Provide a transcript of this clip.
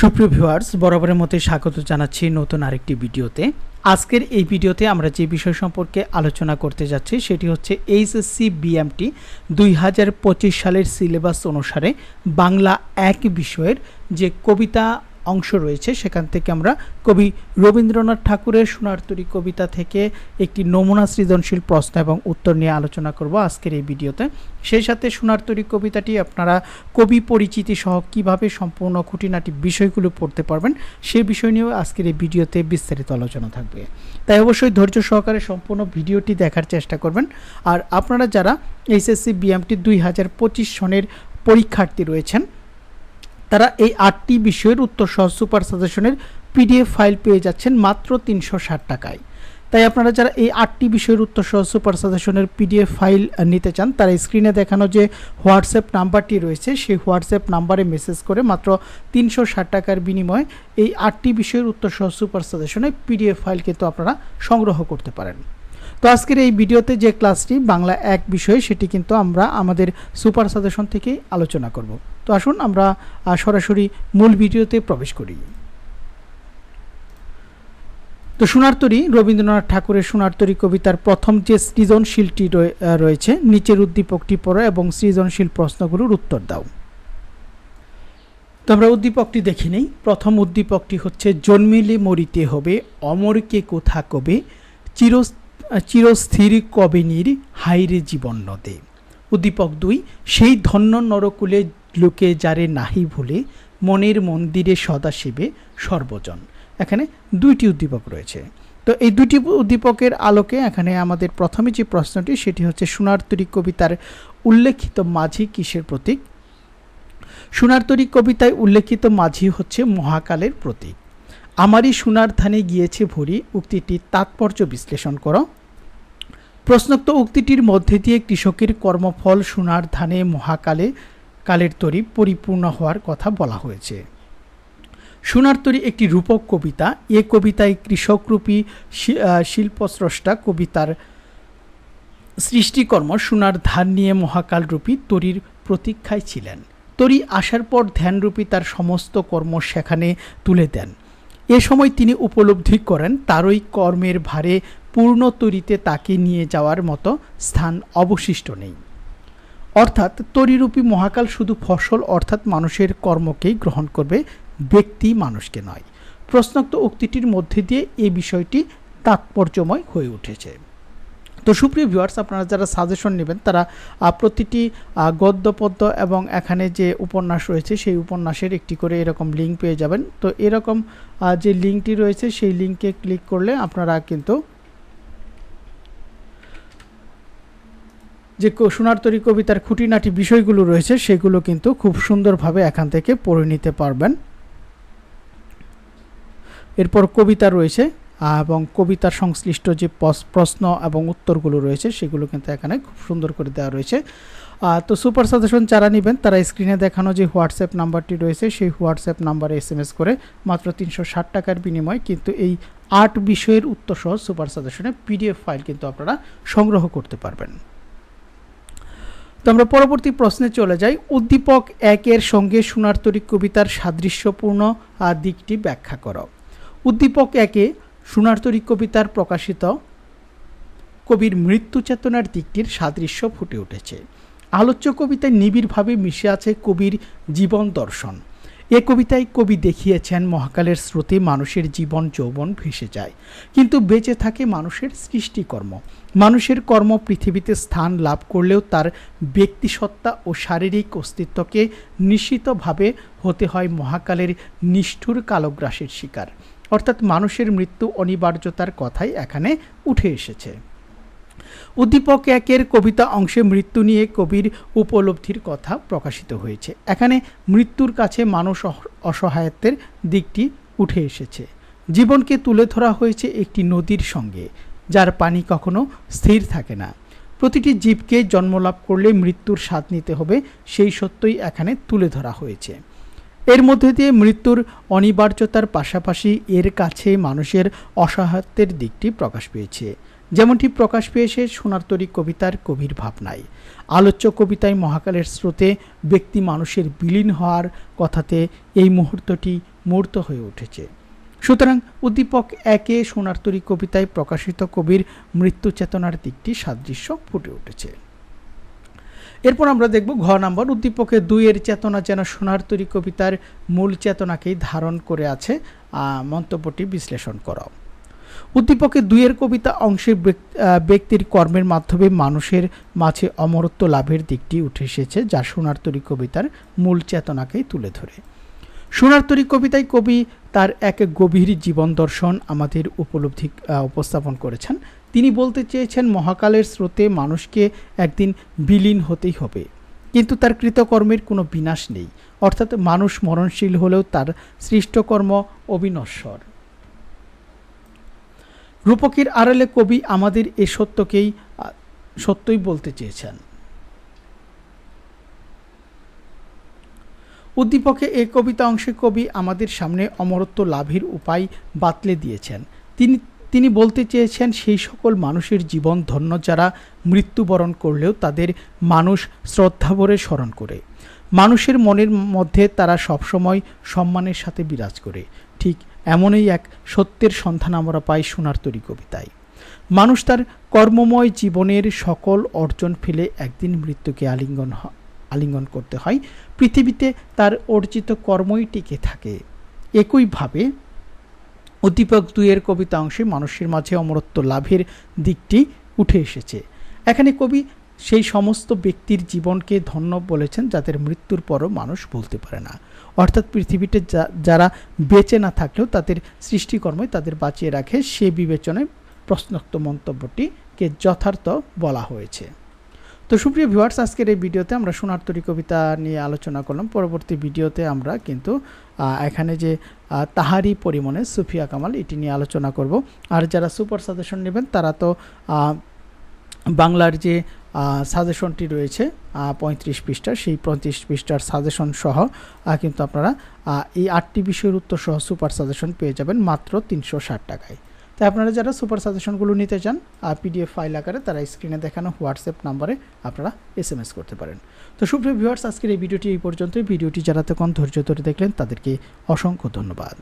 সুপ্রিয় ভিউয়ার্স, বরাবরের মতোই স্বাগত জানাচ্ছি নতুন আরেকটি ভিডিওতে। আজকের এই ভিডিওতে আমরা যে বিষয় সম্পর্কে আলোচনা করতে যাচ্ছি সেটি হচ্ছে এইচএসসি বিএমটি দুই হাজার পঁচিশ সালের সিলেবাস অনুসারে বাংলা এক বিষয়ের যে কবিতা অংশ রয়েছে। সেখান থেকে আমরা কবি রবীন্দ্রনাথ ঠাকুরের সোনারতরী কবিতা থেকে একটি নমুনা সৃজনশীল প্রশ্ন এবং উত্তর নিয়ে আলোচনা করব আজকের এই ভিডিওতে। সেই সাথে সোনারতরী কবিতাটি আপনারা কবি পরিচিতি সহ কীভাবে সম্পূর্ণ খুঁটিনাটি বিষয়গুলো পড়তে পারবেন সেই বিষয় নিয়েও আজকের এই ভিডিওতে বিস্তারিত আলোচনা থাকবে। তাই অবশ্যই ধৈর্য সহকারে সম্পূর্ণ ভিডিওটি দেখার চেষ্টা করবেন। আর আপনারা যারা এইচএসসি বিএমটি দুই হাজার পঁচিশ সনের পরীক্ষার্থী রয়েছেন তারা এই আটটি বিষয়ের উত্তর সহ সুপার সাজেশনের পিডিএফ ফাইল পেয়ে যাচ্ছেন মাত্র তিনশো ষাট টাকায়। তাই আপনারা যারা এই আটটি বিষয়ের উত্তর সহ সুপার সাজেশনের পিডিএফ ফাইল নিতে চান, তারা স্ক্রিনে দেখানো যে হোয়াটসঅ্যাপ নাম্বারটি রয়েছে, সেই হোয়াটসঅ্যাপ নাম্বারে মেসেজ করে মাত্র তিনশো ষাট টাকার বিনিময়ে এই আটটি বিষয়ের উত্তর সহ সুপার সাজেশনের পিডিএফ ফাইল কিন্তু আপনারা সংগ্রহ করতে পারেন। তো আজকের এই ভিডিওতে যে ক্লাসটি বাংলা এক বিষয়ে, সেটি কিন্তু আমরা আমাদের সুপার সাজেশন থেকেই আলোচনা করব। তো আসুন আমরা সরাসরি মূল ভিডিওতে প্রবেশ করি। তো সোনারতরী, রবীন্দ্রনাথ ঠাকুরের সোনারতরী কবিতার প্রথম যে সৃজনশীলটি রয়েছে, নিচের উদ্দীপকটি পড়ো এবং সৃজনশীল প্রশ্নগুলোর উত্তর দাও। তো আমরা উদ্দীপকটি দেখি নেই। প্রথম উদ্দীপকটি হচ্ছে, জন্মিলে মরিতে হবে, অমরকে কোথা কবে? চির চিরস্থির কবিনীর নির হাইরে জীবন নদে। উদ্দীপক দুই, সেই ধন্য নরকুলে লোকে যারে নাহি ভুলে, মনের মন্দিরে সদাশিবে সর্বজন। এখানে দুইটি উদ্দীপক রয়েছে। তো এই দুটি উদ্দীপকের আলোকে এখানে আমাদের প্রথমে যে প্রশ্নটি, সেটি হচ্ছে সোনারতরী কবিতার উল্লেখিত মাঝি কিসের প্রতীক? সোনারতরী কবিতায় উল্লেখিত মাঝি হচ্ছে মহাকালের প্রতীক। আমারই সোনার ধানে গিয়েছে ভরি, উক্তিটির তাৎপর্য বিশ্লেষণ করো। প্রশ্নোক্ত উক্তিটির মধ্যে দিয়ে কৃষকের কর্মফল সোনার ধানে মহাকালে কালের তরি পরিপূর্ণ হওয়ার কথা বলা হয়েছে। সোনার তরি একটি রূপক কবিতা, এ কবিতায় কৃষকরূপী শিল্পস্রষ্টা কবিতার সৃষ্টিকর্ম সোনার ধান নিয়ে মহাকালরূপী তরির প্রতীক্ষায় ছিলেন। তরি আসার পর ধ্যানরূপী তার সমস্ত কর্ম সেখানে তুলে দেন। এ সময় তিনি উপলব্ধি করেন, তারই কর্মের ভারে পূর্ণ তরিতে তাকে নিয়ে যাওয়ার মতো স্থান অবশিষ্ট নেই। অর্থাৎ তরিরূপী মহাকাল শুধু ফসল অর্থাৎ মানুষের কর্মকেই গ্রহণ করবে, ব্যক্তি মানুষকে নয়। প্রশ্নোক্ত উক্তিটির মধ্যে দিয়ে এ বিষয়টি তাৎপর্যময় হয়ে উঠেছে। তো সুপ্রিয় ভিউয়ার্স আপনারা যারা সাজেশন নেবেন, তারা প্রতিটি গদ্য পদ্য এবং এখানে যে উপন্যাস রয়েছে, সেই উপন্যাসের একটি করে এরকম লিঙ্ক পেয়ে যাবেন। তো এরকম যে লিঙ্কটি রয়েছে, সেই লিঙ্কে ক্লিক করলে আপনারা কিন্তু যে ক- সোনারতরী কবিতার খুঁটিনাটি বিষয়গুলো রয়েছে, সেগুলো কিন্তু খুব সুন্দরভাবে এখান থেকে পড়ে নিতে পারবেন। এরপর কবিতা রয়েছে। এবং কবিতার সংশ্লিষ্ট যে প্রশ্ন এবং উত্তরগুলো রয়েছে, সেগুলো কিন্তু এখানে খুব সুন্দর করে দেওয়া রয়েছে। তো সুপার সাজেশন যারা নেবেন, তারা স্ক্রিনে দেখানো যে হোয়াটসঅ্যাপ নাম্বারটি রয়েছে, সেই হোয়াটসঅ্যাপ নাম্বারে এস এম এস করে মাত্র তিনশো ষাট টাকার বিনিময়ে কিন্তু এই আট বিষয়ের উত্তর সহ সুপার সাজেশনের পিডিএফ ফাইল কিন্তু আপনারা সংগ্রহ করতে পারবেন। তো আমরা পরবর্তী প্রশ্নে চলে যাই। উদ্দীপক একের সঙ্গে সোনারতরী কবিতার সাদৃশ্যপূর্ণ দিকটি ব্যাখ্যা করো। উদ্দীপক একে সোনারতরী কবিতার প্রকাশিত কবির মৃত্যু চেতনার দিকটির সাদৃশ্য ফুটে উঠেছে। আলোচ্য কবিতায় নিবিড়ভাবে মিশে আছে কবির জীবন দর্শন। এ কবিতায় কবি দেখিয়েছেন মহাকালের স্রোতে মানুষের জীবন যৌবন ভেসে যায়। কিন্তু বেঁচে থাকে মানুষের সৃষ্টিকর্ম। মানুষের কর্ম পৃথিবীতে স্থান লাভ করলেও তার ব্যক্তিসত্তা ও শারীরিক অস্তিত্বকে নিশ্চিতভাবে হতে হয় মহাকালের নিষ্ঠুর কালগ্রাসের শিকার। অর্থাৎ মানুষের মৃত্যু অনিবার্যতার কথাই এখানে উঠে এসেছে। উদ্দীপক একের কবিতা অংশে মৃত্যু নিয়ে কবির উপলব্ধির কথা প্রকাশিত হয়েছে। এখানে মৃত্যুর কাছে মানুষ অসহায়ত্বের দিকটি উঠে এসেছে। জীবনকে তুলে ধরা হয়েছে একটি নদীর সঙ্গে, যার পানি কখনো স্থির থাকে না। প্রতিটি জীবকে জন্মলাভ করলে মৃত্যুর স্বাদ নিতে হবে, সেই সত্যই এখানে তুলে ধরা হয়েছে। এর মধ্যে দিয়ে মৃত্যুর অনিবার্যতার পাশাপাশি এর কাছে মানুষের অসহায়ত্বের দিকটি প্রকাশ পেয়েছে। যেমনটি প্রকাশ পেয়েছে সোনার তরী কবিতার কবির ভাবনায়। আলোচ্য কবিতায় মহাকালের স্রোতে ব্যক্তি মানুষের বিলীন হওয়ার কথাতে এই মুহূর্তটি মূর্ত হয়ে উঠেছে। সুতরাং উদ্দীপক একে সোনার তরী কবিতায় প্রকাশিত কবির মৃত্যু চেতনার দিকটি সাদৃশ্য ফুটে উঠেছে। এরপর আমরা দেখব ঘ নাম্বার। উদ্দীপকে দুইয়ের চেতনা যেন সোনার তরী কবিতার মূল চেতনাকেই ধারণ করে আছে। মন্তব্যটি বিশ্লেষণ করা। উদ্দীপকে দুইয়ের কবিতা অংশের ব্যক্তির কর্মের মাধ্যমে মানুষের মাঝে অমরত্ব লাভের দিকটি উঠে এসেছে, যা সোনার তরী কবিতার মূল চেতনাকেই তুলে ধরে। সোনার তরী কবিতায় কবি তার এক গভীর জীবন দর্শন আমাদের উপলব্ধি উপস্থাপন করেছেন। তিনি বলতে চেয়েছেন, মহাকালের স্রোতে মানুষকে একদিন বিলীন হতেই হবে। কিন্তু তার কৃতকর্মের কোনো বিনাশ নেই। অর্থাৎ মানুষ মরণশীল হলেও তার সৃষ্টকর্ম অবিনশ্বর। রূপকের আড়ালে কবি আমাদের এ সত্যকেই সত্যই বলতে চেয়েছেন। উদ্দীপকে এ কবিতা অংশে কবি আমাদের সামনে অমরত্ব লাভের উপায় বাতলে দিয়েছেন। তিনি তিনি বলতে চেয়েছেন, সেই সকল মানুষের জীবন ধন্য যারা মৃত্যুবরণ করলেও তাদের মানুষ শ্রদ্ধাভরে স্মরণ করে। মানুষের মনের মধ্যে তারা সবসময় সম্মানের সাথে বিরাজ করে। ঠিক এমনই এক সত্যের সন্ধান আমরা পাই সোনার তরী কবিতায়। মানুষ তার কর্মময় জীবনের সকল অর্জন ফেলে একদিন মৃত্যুকে আলিঙ্গন আলিঙ্গন করতে হয়। পৃথিবীতে তার অর্জিত কর্মই টিকে থাকে। একইভাবে উদ্দীপক দুইয়ের কবিতা অংশে মানুষের মাঝে অমরত্ব লাভের দিকটি উঠে এসেছে। এখানে কবি সেই সমস্ত ব্যক্তির জীবনকে ধন্য বলেছেন যাদের মৃত্যুর পরও মানুষ বলতে পারে না। অর্থাৎ পৃথিবীতে যারা বেঁচে না থাকলেও তাদের সৃষ্টিকর্মই তাদের বাঁচিয়ে রাখে সে বিবেচনায় প্রশ্নোক্ত মন্তব্যটিকে যথার্থ বলা হয়েছে। তো সুপ্রিয় ভিউয়ার্স আজকের এই ভিডিওতে আমরা সোনার তরী কবিতা নিয়ে আলোচনা করলাম। পরবর্তী ভিডিওতে আমরা কিন্তু এখানে যে তাহারি পরিমণে সুফিয়া কামাল এটি নিয়ে আলোচনা করব। আর যারা সুপার সাজেশন নেবেন, তারা তো বাংলার যে সাজেশনটি রয়েছে পঁয়ত্রিশ পৃষ্ঠার, সেই পঁয়ত্রিশ পৃষ্ঠার সাজেশন সহ কিন্তু আপনারা এই আটটি বিষয়ের উত্তর সহ সুপার সাজেশন পেয়ে যাবেন মাত্র তিনশো ষাট টাকায়। তাই আপনারা যারা সুপার সাজেশনগুলো নিতে চান আর পিডিএফ ফাইল আকারে তারা স্ক্রিনে দেখানো হোয়াটসঅ্যাপ নাম্বারে আপনারা এস এম এস করতে পারেন। তো সুপ্রিয় ভিউয়ার্স আজকের এই ভিডিওটি এই পর্যন্তই। ভিডিওটি যারা তখন ধৈর্য ধরে দেখলেন, তাদেরকে অসংখ্য ধন্যবাদ।